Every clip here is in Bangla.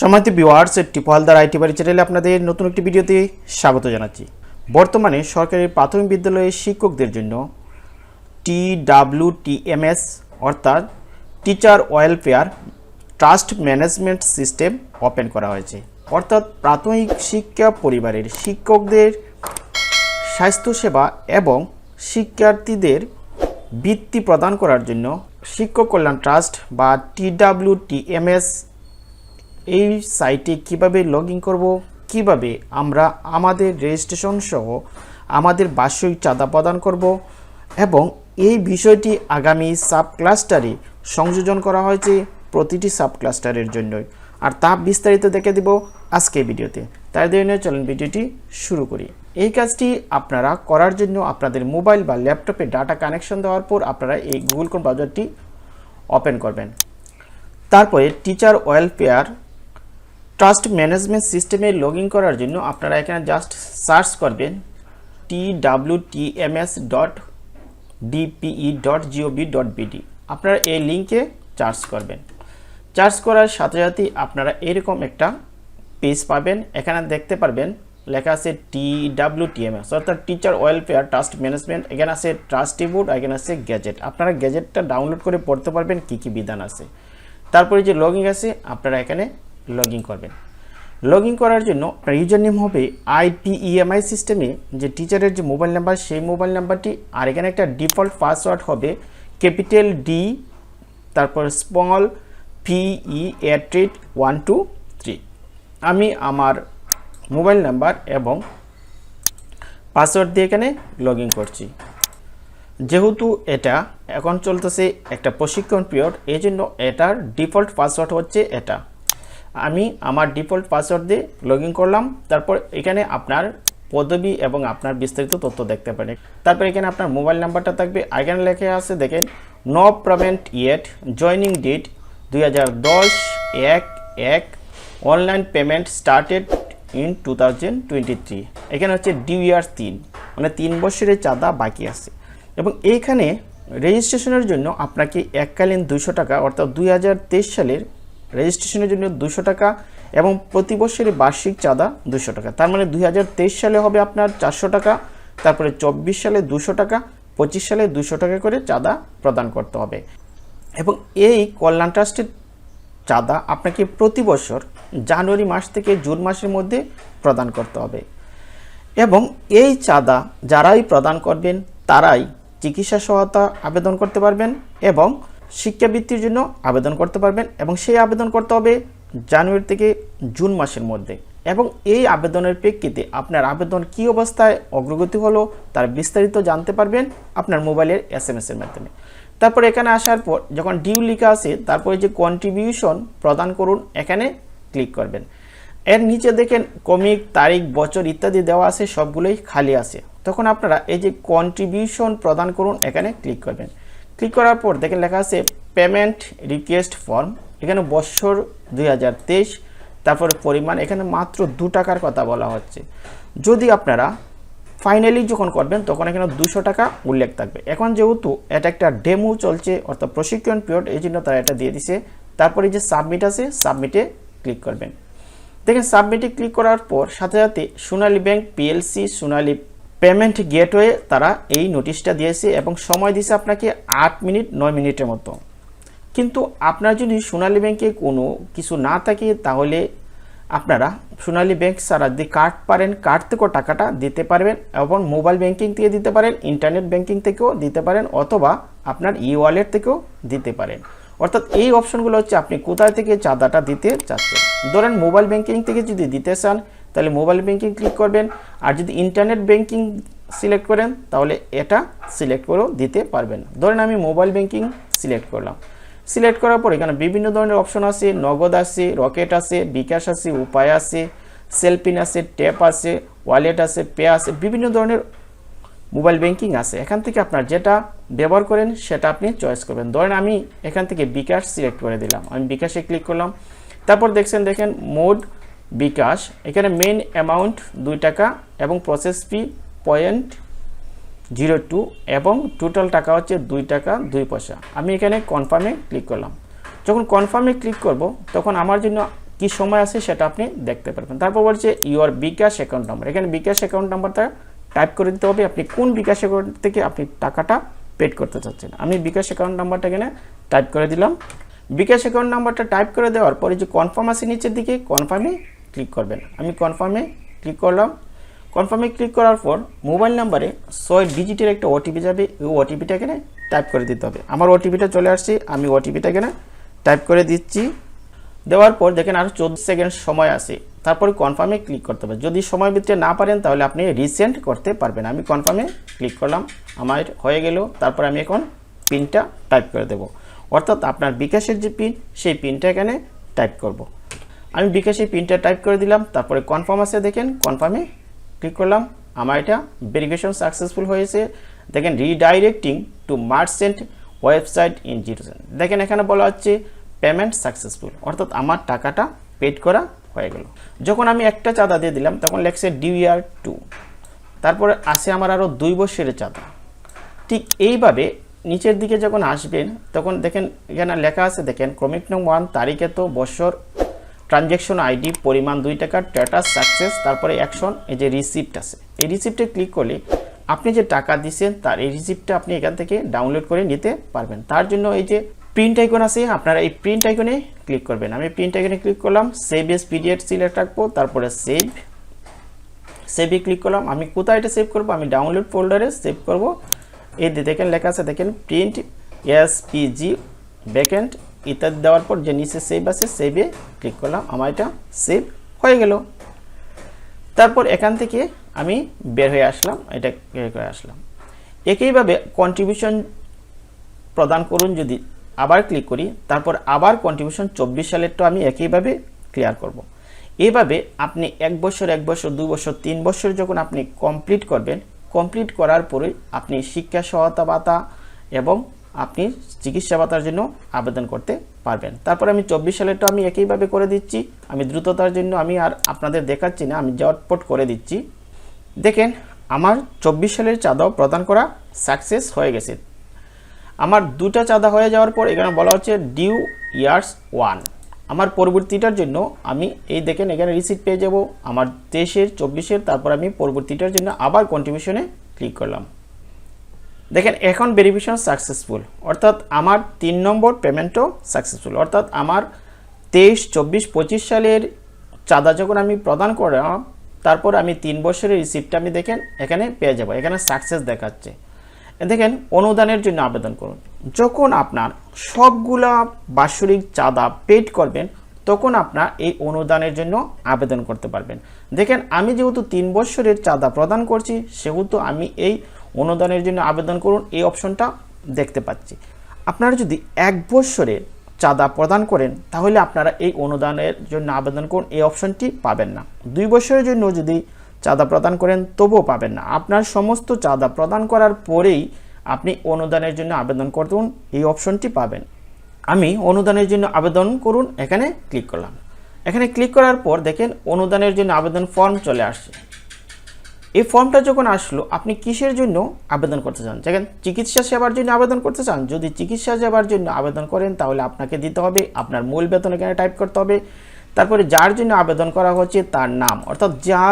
সমাজ ভিওয়ার্স টিপু হালদার আইটি বাড়ি চ্যানেলে আপনাদের নতুন একটি ভিডিওতে স্বাগত জানাচ্ছি। বর্তমানে সরকারি প্রাথমিক বিদ্যালয়ের শিক্ষকদের জন্য টি ডাব্লিউ টিএমএস অর্থাৎ teacher welfare trust management system open করা হয়েছে। অর্থাৎ প্রাথমিক শিক্ষা পরিবারের শিক্ষকদের স্বাস্থ্যসেবা এবং শিক্ষার্থীদের বৃত্তি প্রদান করার জন্য শিক্ষক কল্যাণ ট্রাস্ট বা টিডাব্লিউ টিএমএস এই সাইটে কীভাবে লগ ইন করব, কীভাবে আমরা আমাদের রেজিস্ট্রেশন সহ আমাদের বার্ষিক চাঁদা প্রদান করব এবং এই বিষয়টি আগামী সাব ক্লাস্টারে সংযোজন করা হয়েছে প্রতিটি সাব ক্লাস্টারের জন্যই। আর তা বিস্তারিত দেখে দেব আজকে ভিডিওতে। তাই দেরি চলেন ভিডিওটি শুরু করি। এই কাজটি আপনারা করার জন্য আপনাদের মোবাইল বা ল্যাপটপে ডাটা কানেকশন দেওয়ার পর আপনারা এই গুগল ক্রোম ব্রাউজারটি ওপেন করবেন। তারপরে টিচার ওয়েলফেয়ার ট্রাস্ট ম্যানেজমেন্ট সিস্টেমে লগ করার জন্য আপনারা এখানে জাস্ট সার্চ করবেন T W T M S dot DPE dot GOB dot BD আপনারা এই লিঙ্কে চার্জ করবেন। চার্জ করার সাথে সাথে আপনারা এরকম একটা পেজ পাবেন। এখানে দেখতে পারবেন, লেখা আছে টি ডাব্লিউ টিএমএস অর্থাৎ টিচার ওয়েলফেয়ার ট্রাস্ট ম্যানেজমেন্ট এখানে আছে ট্রাস্টি বোর্ড এখানে আছে গ্যাজেট আপনারা গ্যাজেটটা ডাউনলোড করে পড়তে পারবেন, কী কী বিধান আছে। তারপরে যে লগ আছে, আপনারা এখানে লগ ইন করবেন। লগ করার জন্য আপনার ইউজার নেম হবে আইপিইএমআই সিস্টেমে যে টিচারের যে মোবাইল নাম্বার সেই মোবাইল নাম্বারটি আর এখানে একটা ডিফল্ট পাসওয়ার্ড হবে ক্যাপিটাল ডি তারপর small PE at rate one two three আমি আমার মোবাইল নাম্বার এবং পাসওয়ার্ড দিয়ে এখানে লগ করছি। যেহেতু এটা এখন চলতেছে একটা প্রশিক্ষণ পিরিয়ড এই জন্য এটার ডিফল্ট পাসওয়ার্ড হচ্ছে এটা। আমি আমার ডিফল্ট পাসওয়ার্ড দিয়ে লগ করলাম, তারপর এখানে আপনার পদবি এবং আপনার বিস্তারিত তথ্য দেখতে পারেন। তারপর এখানে আপনার মোবাইল নাম্বারটা থাকবে, এখানে লেখা আছে, দেখেন no payment yet joining date দুই এক এক online payment started in two এখানে হচ্ছে ডিউ ইয়ার তিন মানে তিন বছরের চাঁদা বাকি আছে। এবং এইখানে রেজিস্ট্রেশনের জন্য আপনাকে এককালীন দুশো টাকা, অর্থাৎ দুই হাজার তেইশ সালের রেজিস্ট্রেশনের জন্য দুশো টাকা এবং প্রতি বছরের বার্ষিক চাঁদা দুশো টাকা। তার মানে দু হাজার তেইশ সালে হবে আপনার চারশো টাকা, তারপরে চব্বিশ সালে দুশো টাকা, পঁচিশ সালে দুশো টাকা করে চাঁদা প্রদান করতে হবে। এবং এই কল্যাণ ট্রাস্টের চাঁদা আপনাকে প্রতি বছর জানুয়ারি মাস থেকে জুন মাসের মধ্যে প্রদান করতে হবে। এবং এই চাঁদা যারাই প্রদান করবেন, তারাই চিকিৎসা সহায়তা আবেদন করতে পারবেন এবং শিক্ষাবৃত্তির জন্য আবেদন করতে পারবেন এবং সেই আবেদন করতে হবে জানুয়ারি থেকে জুন মাসের মধ্যে। এবং এই আবেদনের প্রেক্ষিতে আপনার আবেদন কী অবস্থায় অগ্রগতি হলো তার বিস্তারিত জানতে পারবেন আপনার মোবাইলের এস এম এসের মাধ্যমে। তারপর এখানে আসার পর যখন ডিউ লেখা আছে, তারপরে যে কন্ট্রিবিউশন প্রদান করুন, এখানে ক্লিক করবেন। এর নিচে দেখেন কমিক তারিখ, বছর ইত্যাদি দেওয়া আছে, সবগুলোই খালি আছে। তখন আপনারা এই যে কন্ট্রিবিউশন প্রদান করুন, এখানে ক্লিক করবেন। ক্লিক করার পর দেখেন লেখা আছে পেমেন্ট রিকোয়েস্ট ফর্ম, এখানে বছর দুই তারপরে পরিমাণ, এখানে মাত্র দু টাকার কথা বলা হচ্ছে। যদি আপনারা ফাইনালি যখন করবেন, তখন এখানে দুশো টাকা উল্লেখ থাকবে। এখন যেহেতু এটা একটা ডেমো চলছে, অর্থাৎ প্রশিক্ষণ পিরিয়ড এই জন্য তারা এটা দিয়ে দিছে। তারপরে যে সাবমিট আছে সাবমিটে ক্লিক করবেন। দেখেন সাবমিটে ক্লিক করার পর সাথে সাথে Sonali bank PLC Sonali payment gateway তারা এই নোটিশটা দিয়েছে এবং সময় দিয়েছে আপনাকে আট মিনিট, নয় মিনিটের মতো। কিন্তু আপনার যদি সোনালী ব্যাংকে কোনো কিছু না থাকে, তাহলে আপনারা সোনালী ব্যাংক ছাড়া যদি কার্ড পারেন, কার্ড থেকেও টাকাটা দিতে পারবেন এবং মোবাইল ব্যাংকিং থেকে দিতে পারেন, ইন্টারনেট ব্যাংকিং থেকেও দিতে পারেন অথবা আপনার ই ওয়ালেট থেকেও দিতে পারেন। অর্থাৎ এই অপশনগুলো হচ্ছে আপনি কোথায় থেকে চাঁদাটা দিতে চাচ্ছেন। ধরেন মোবাইল ব্যাংকিং থেকে যদি দিতে চান তাহলে মোবাইল ব্যাংকিং ক্লিক করবেন। আর যদি ইন্টারনেট ব্যাংকিং সিলেক্ট করেন, তাহলে এটা সিলেক্ট করেও দিতে পারবেন। ধরেন আমি মোবাইল ব্যাংকিং সিলেক্ট করলাম। সিলেক্ট করার পর এখানে বিভিন্ন ধরনের অপশন আছে। নগদ আছে, রকেট আছে, বিকাশ আছে, উপায় আছে সেলপিন আছে ট্যাপ আছে ওয়ালেট আছে পে আছে, বিভিন্ন ধরনের মোবাইল ব্যাংকিং আছে। এখান থেকে আপনার যেটা ব্যবহার করেন, সেটা আপনি চয়েস করবেন। ধরেন আমি এখান থেকে বিকাশ সিলেক্ট করে দিলাম। আমি বিকাশে ক্লিক করলাম। তারপর দেখছেন, দেখেন মোড বিকাশ, এখানে মেন অ্যামাউন্ট দুই টাকা এবং process fee point zero two এবং টোটাল টাকা হচ্ছে দুই টাকা দুই পয়সা। আমি এখানে কনফার্মে ক্লিক করলাম। যখন কনফার্মে ক্লিক করব, তখন আমার জন্য কি সময় আছে সেটা আপনি দেখতে পারবেন। তারপর বলছে ইউর বিকাশ অ্যাকাউন্ট নাম্বার এখানে বিকাশ অ্যাকাউন্ট নাম্বারটা টাইপ করে দিতে হবে। আপনি কোন বিকাশ অ্যাকাউন্ট থেকে আপনি টাকাটা পেড করতে চাচ্ছেন। আমি বিকাশ অ্যাকাউন্ট নাম্বারটা এখানে টাইপ করে দিলাম। বিকাশ অ্যাকাউন্ট নাম্বারটা টাইপ করে দেওয়ার পরে যে কনফার্ম আছে নিচের দিকে কনফার্মে ক্লিক করবেন। আমি কনফার্মে ক্লিক করলাম। কনফার্মে ক্লিক করার পর মোবাইল নাম্বারে ছয় ডিজিটের একটা ওটিপি যাবে। ওই ওটিপিটা এখানে টাইপ করে দিতে হবে। আমার ওটিপিটা চলে আসছে। আমি ওটিপিটা এখানে টাইপ করে দিচ্ছি। দেওয়ার পর দেখেন আরও চোদ্দ সেকেন্ড সময় আছে। তারপরে কনফার্মে ক্লিক করতে হবে। যদি সময় ভিতরে না পারেন তাহলে আপনি রিসেন্ট করতে পারবেন। আমি কনফার্মে ক্লিক করলাম। আমার হয়ে গেল। তারপর আমি এখন পিনটা টাইপ করে দেব। অর্থাৎ আপনার বিকাশের যে পিন সেই পিনটা এখানে টাইপ করব। আমি বিকাশের পিনটা টাইপ করে দিলাম, তারপরে কনফার্ম আছে, দেখেন কনফার্মে ক্লিক করলাম, আমার এটা ভেরিফিকেশন সাকসেসফুল হয়েছে। দেখেন redirecting to merchant website in zero দেখেন এখানে বলা হচ্ছে পেমেন্ট সাকসেসফুল অর্থাৎ আমার টাকাটা পেড করা হয়ে গেল। যখন আমি একটা চাঁদা দিয়ে দিলাম, তখন লেখছে ডিউ ইয়ার টু তারপরে আসে আমার আরও দুই বছরের চাঁদা। ঠিক এইভাবে নিচের দিকে যখন আসবেন, তখন দেখেন এখানে লেখা আছে, দেখেন ক্রমিক নং ওয়ান তারিখে তো বছর ট্রানজ্যাকশন আইডি পরিমাণ দুই টাকার স্ট্যাটাস সাকসেস তারপরে অ্যাকশন এই যে রিসিপ্ট আছে। এই রিসিপ্টে ক্লিক করলে আপনি যে টাকা দিচ্ছেন তার এই রিসিপ্টটা আপনি এখান থেকে ডাউনলোড করে নিতে পারবেন। তার জন্য এই যে প্রিন্ট আইকন আছে, আপনারা এই প্রিন্ট আইকনে ক্লিক করবেন। আমি প্রিন্ট আইকনে ক্লিক করলাম সেভ এস পিডিএফ সিলেক্ট রাখব তারপরে সেভ সেভে ক্লিক করলাম। আমি কোথায় এটা সেভ করব? আমি ডাউনলোড ফোল্ডারে সেভ করব। এই দেখেন লেখা আছে, দেখেন প্রিন্ট এস পিজি ব্যাকএন্ড ইত্যাদি দেওয়ার পর যে নিচে সেভ আছে সেভে ক্লিক করলাম। আমার এটা সেভ হয়ে গেল। তারপর এখান থেকে আমি বের হয়ে আসলাম, এটা বের হয়ে আসলাম। একইভাবে কন্ট্রিবিউশন প্রদান করুন যদি আবার ক্লিক করি, তারপর আবার কন্ট্রিবিউশন চব্বিশ সালেরটা আমি একইভাবে ক্লিয়ার করব। এইভাবে আপনি এক বছর এক বছর, দু বছর, তিন বছর যখন আপনি কমপ্লিট করবেন কমপ্লিট করার পরে আপনি শিক্ষা সহায়তা ভাতা এবং আপনি চিকিৎসা ভাতার জন্য আবেদন করতে পারবেন। তারপর আমি চব্বিশ সালেরটা আমি একইভাবে করে দিচ্ছি। আমি দ্রুততার জন্য আমি আর আপনাদের দেখাচ্ছি না, আমি জটপট করে দিচ্ছি। দেখেন, আমার চব্বিশ সালের চাঁদাও প্রদান করা সাকসেস হয়ে গেছে। আমার দুটা চাঁদা হয়ে যাওয়ার পর এখানে বলা হচ্ছে ডিউ ইয়ার্স ওয়ান আমার পরবর্তীটার জন্য আমি এই দেখেন, এখানে রিসিপ্ট পেয়ে যাব। আমার তেইশের, চব্বিশের, তারপর আমি পরবর্তীটার জন্য আবার কন্ট্রিবিউশনে ক্লিক করলাম। দেখেন, এখন ভেরিফিকেশন সাকসেসফুল অর্থাৎ আমার তিন নম্বর পেমেন্টও সাকসেসফুল অর্থাৎ আমার তেইশ, চব্বিশ, পঁচিশ সালের চাঁদা যখন আমি প্রদান করলাম, তারপর আমি তিন বছরের রিসিপ্টটা আমি দেখেন, এখানে পেয়ে যাব। এখানে সাকসেস দেখাচ্ছে। দেখেন, অনুদানের জন্য আবেদন করুন। যখন আপনার সবগুলা বাৎসরিক চাঁদা পেড করবেন, তখন আপনার এই অনুদানের জন্য আবেদন করতে পারবেন। দেখেন, আমি যেহেতু তিন বছরের চাঁদা প্রদান করছি, সেহেতু আমি এই অনুদানের জন্য আবেদন করুন, এই অপশনটা দেখতে পাচ্ছি। আপনারা যদি এক বছরের চাঁদা প্রদান করেন, তাহলে আপনারা এই অনুদানের জন্য আবেদন করুন, এই অপশনটি পাবেন না। দুই বছরের জন্য যদি চাঁদা প্রদান করেন, তবুও পাবেন না। আপনার সমস্ত চাঁদা প্রদান করার পরেই আপনি অনুদানের জন্য আবেদন করুন, এই অপশনটি পাবেন। আমি অনুদানের জন্য আবেদন করুন, এখানে ক্লিক করলাম। এখানে ক্লিক করার পর দেখেন, অনুদানের জন্য আবেদন ফর্ম চলে আসছে। এই ফর্মটা যখন আসলো, আপনি কিসের জন্য আবেদন করতে চান? দেখেন, চিকিৎসা সেবার জন্য আবেদন করতে চান। যদি চিকিৎসা সেবার জন্য আবেদন করেন, তাহলে আপনাকে দিতে হবে, আপনার মূল বেতন এখানে টাইপ করতে হবে। তারপরে যার জন্য আবেদন করা হচ্ছে, তার নাম। অর্থাৎ যা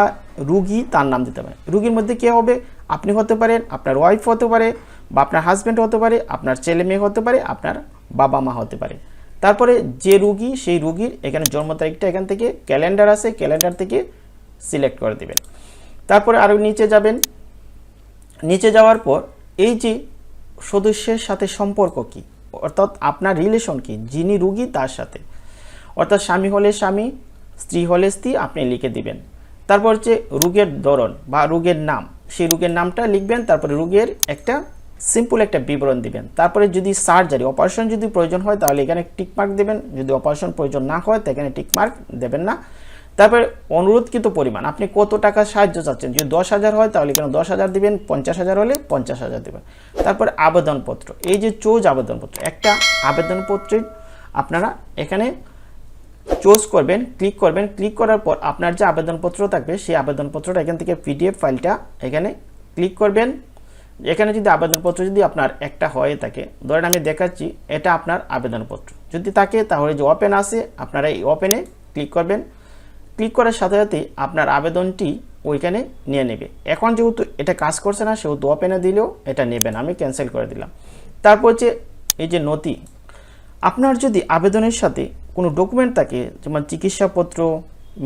রুগী, তার নাম দিতে পারে রুগীর মধ্যে কে হবে? আপনি হতে পারেন, আপনার ওয়াইফ হতে পারে বা আপনার হাজব্যান্ড হতে পারে, আপনার ছেলে মেয়ে হতে পারে, আপনার বাবা মা হতে পারে। তারপরে যে রুগী, সেই রুগীর এখানে জন্ম তারিখটা এখান থেকে ক্যালেন্ডার আছে ক্যালেন্ডার থেকে সিলেক্ট করে দেবেন। তারপরে আরও নিচে যাবেন। নিচে যাওয়ার পর এই যে সদস্যের সাথে সম্পর্ক কি, অর্থাৎ আপনার রিলেশন কি, যিনি রুগী তার সাথে। অর্থাৎ স্বামী হলে স্বামী, স্ত্রী হলে স্ত্রী, আপনি লিখে দিবেন। তারপর হচ্ছে রোগের ধরন বা রোগের নাম, সেই রোগের নামটা লিখবেন, তারপরে রোগের একটা সিম্পল একটা বিবরণ দিবেন। তারপরে যদি সার্জারি অপারেশন যদি প্রয়োজন হয়, তাহলে এখানে টিকমার্ক দেবেন। যদি অপারেশন প্রয়োজন না হয়, তো এখানে টিকমার্ক দেবেন না। তারপরে অনুরোধকৃত পরিমাণ, আপনি কত টাকা সাহায্য চাচ্ছেন? যদি দশ হাজার হয়, তাহলে এখানে দশ হাজার দিবেন? পঞ্চাশ হাজার হলে পঞ্চাশ হাজার দেবেন। তারপর আবেদনপত্র, এই যে চোজ আবেদনপত্র, একটা আবেদনপত্রের আপনারা এখানে চোজ করবেন, ক্লিক করবেন। ক্লিক করার পর আপনার যে আবেদনপত্র থাকবে, সেই আবেদনপত্রটা এখান থেকে পিডিএফ ফাইলটা এখানে ক্লিক করবেন। এখানে যদি আবেদনপত্র যদি আপনার একটা হয়ে থাকে, ধরেন আমি দেখাচ্ছি, এটা আপনার আবেদনপত্র। যদি থাকে, তাহলে যে ওপেন আসে আপনারা এই ওপেনে ক্লিক করবেন। ক্লিক করার সাথে সাথে আপনার আবেদনটি ওইখানে নিয়ে নেবে। এখন যেহেতু এটা কাজ করছে না, সেহেতু ওপেনে দিলেও এটা নেবে না আমি ক্যান্সেল করে দিলাম। তারপর যে এই যে নথি। আপনার যদি আবেদনের সাথে কোনো ডকুমেন্ট থাকে, যেমন চিকিৎসাপত্র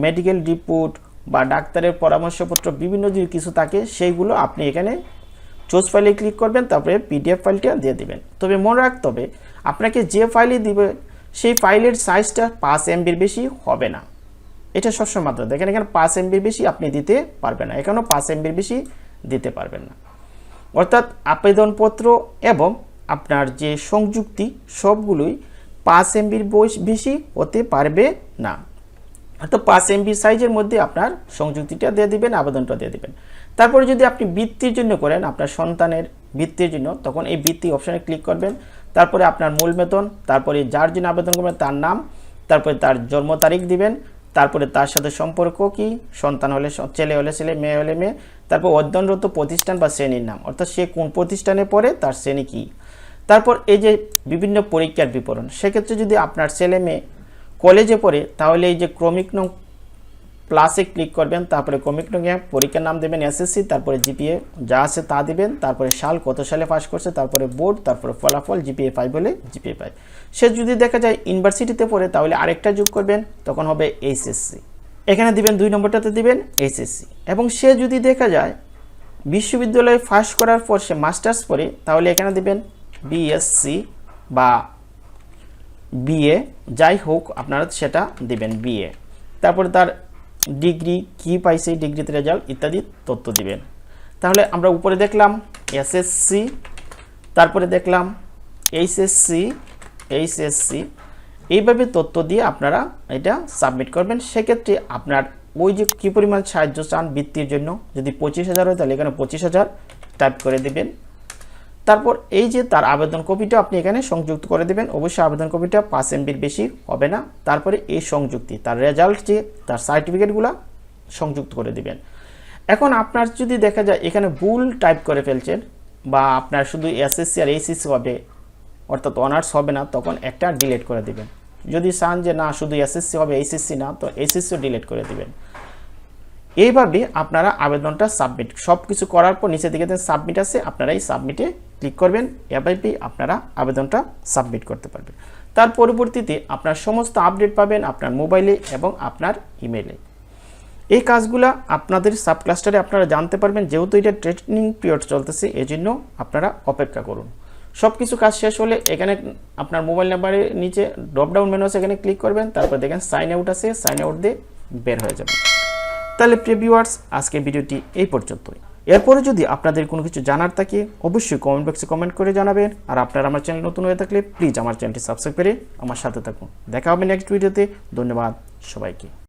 মেডিকেল রিপোর্ট বা ডাক্তারের পরামর্শপত্র, বিভিন্ন যদি কিছু থাকে, সেইগুলো আপনি এখানে চোজ ফাইলে ক্লিক করবেন, তারপরে পিডিএফ ফাইলটা দিয়ে দিবেন। তবে মনে রাখতে হবে, আপনাকে যে ফাইলই দিবে, সেই ফাইলের সাইজটা পাঁচ এমবির বেশি হবে না। এটা সবসময় মাত্রা দেখেন এখানে পাঁচ এমবির বেশি আপনি দিতে পারবেন না। এখানেও পাঁচ এমবির বেশি দিতে পারবেন না। অর্থাৎ আবেদনপত্র এবং আপনার যে সংযুক্তি, সবগুলোই পাঁচ এমবির বেশি হতে পারবে না। অর্থাৎ পাঁচ এমবি সাইজের মধ্যে আপনার সংযুক্তিটা দিয়ে দিবেন, আবেদনটা দিয়ে দিবেন। তারপরে যদি আপনি বৃত্তির জন্য করেন, আপনার সন্তানের বৃত্তির জন্য, তখন এই বৃত্তি অপশানে ক্লিক করবেন। তারপরে আপনার মূল বেতন, তারপরে যার জন্য আবেদন করবেন তার নাম, তারপরে তার জন্ম তারিখ দিবেন। তারপরে তার সাথে সম্পর্ক কি? সন্তান হলে, ছেলে হলে, ছেলে, মেয়ে হলে, মেয়ে। তারপর অধ্যয়নরত প্রতিষ্ঠান বা শ্রেণির নাম। অর্থাৎ সে কোন প্রতিষ্ঠানে পড়ে, তার শ্রেণি কী? তারপর এই যে বিভিন্ন পরীক্ষার বিবরণ, সেক্ষেত্রে যদি আপনার ছেলে মেয়ে কলেজে পড়ে, তাহলে এই যে ক্রমিক নং প্লাসে ক্লিক করবেন, তারপরে ক্রমিক নংয়ে পরীক্ষার নাম দেবেন এসএসসি তারপরে জিপিএ যা আছে তা দিবেন, তারপরে সাল কত সালে পাস করছে, তারপরে বোর্ড তারপরে ফলাফল জিপিএ ফাইভ বলে জিপিএ ফাইভ সে যদি দেখা যায় ইউনিভার্সিটিতে পড়ে, তাহলে আরেকটা যোগ করবেন, তখন হবে এইচএসসি এখানে দিবেন দুই নম্বরটাতে দিবেন এইচএসসি এবং সে যদি দেখা যায় বিশ্ববিদ্যালয়ে পাস করার পর সে মাস্টার্স পড়ে, তাহলে এখানে দিবেন বিএসসি বা বিএ যাই হোক, আপনারা সেটা দিবেন বিএ তারপরে তার ডিগ্রি কি পাইছে, ডিগ্রিতে রেজাল্ট ইত্যাদি তথ্য দিবেন। তাহলে আমরা উপরে দেখলাম এসএসসি তারপরে দেখলাম এইচএসসি এইচএসসি এইভাবে তথ্য দিয়ে আপনারা এটা সাবমিট করবেন। সেক্ষেত্রে আপনার ওই যে কী পরিমাণ সাহায্য চান বৃত্তির জন্য, যদি পঁচিশ হাজার হয় তাহলে এখানে পঁচিশ হাজার টাইপ করে দিবেন। তারপর এই যে তার আবেদন কপিটা আপনি এখানে সংযুক্ত করে দেবেন, অবশ্যই আবেদন কপিটা পাঁচ এমবির বেশি হবে না। তারপরে এই সংযুক্তি, তার রেজাল্ট যে, তার সার্টিফিকেটগুলো সংযুক্ত করে দিবেন। এখন আপনার যদি দেখা যায় এখানে ভুল টাইপ করে ফেলছেন বা আপনার শুধু এসএসসি আর এইচএসসি হবে, অর্থাৎ অনার্স হবে না, তখন একটা ডিলেট করে দিবেন। যদি চান যে না, শুধু এসএসসি হবে এইচএসসি না, তো এইচএসসিও ডিলিট করে দিবেন। এইভাবে আপনারা আবেদনটা সাবমিট সব কিছু করার পর নিচে দিকে সাবমিট আছে আপনারা এই সাবমিটে ক্লিক করবেন এভাবে আপনারা আবেদনটা সাবমিট করতে পারবেন। তার পরবর্তীতে আপনার সমস্ত আপডেট পাবেন আপনার মোবাইলে এবং আপনার ইমেলে এই কাজগুলা আপনাদের সাব ক্লাস্টারে আপনারা জানতে পারবেন, যেহেতু এটা ট্রেনিং পিরিয়ড চলতেছে এই জন্য আপনারা অপেক্ষা করুন। সব কিছু কাজ শেষ হলে এখানে আপনার মোবাইল নাম্বারের নিচে ড্রপডাউন মেনু আছে, এখানে ক্লিক করবেন, তারপর দেখেন সাইন আউট আছে সাইন আউট দিয়ে বের হয়ে যাবে তাহলে প্রিয় ভিউয়ার্স আজকের ভিডিওটি এই পর্যন্তই। এরপরে যদি আপনাদের কোনো কিছু জানার থাকে, অবশ্যই কমেন্ট বক্সে কমেন্ট করে জানাবেন। আর আপনারা আমার চ্যানেল নতুন হয়ে থাকলে প্লিজ আমার চ্যানেলটি সাবস্ক্রাইব করে আমার সাথে থাকুন। দেখা হবে নেক্সট ভিডিওতে ধন্যবাদ সবাইকে।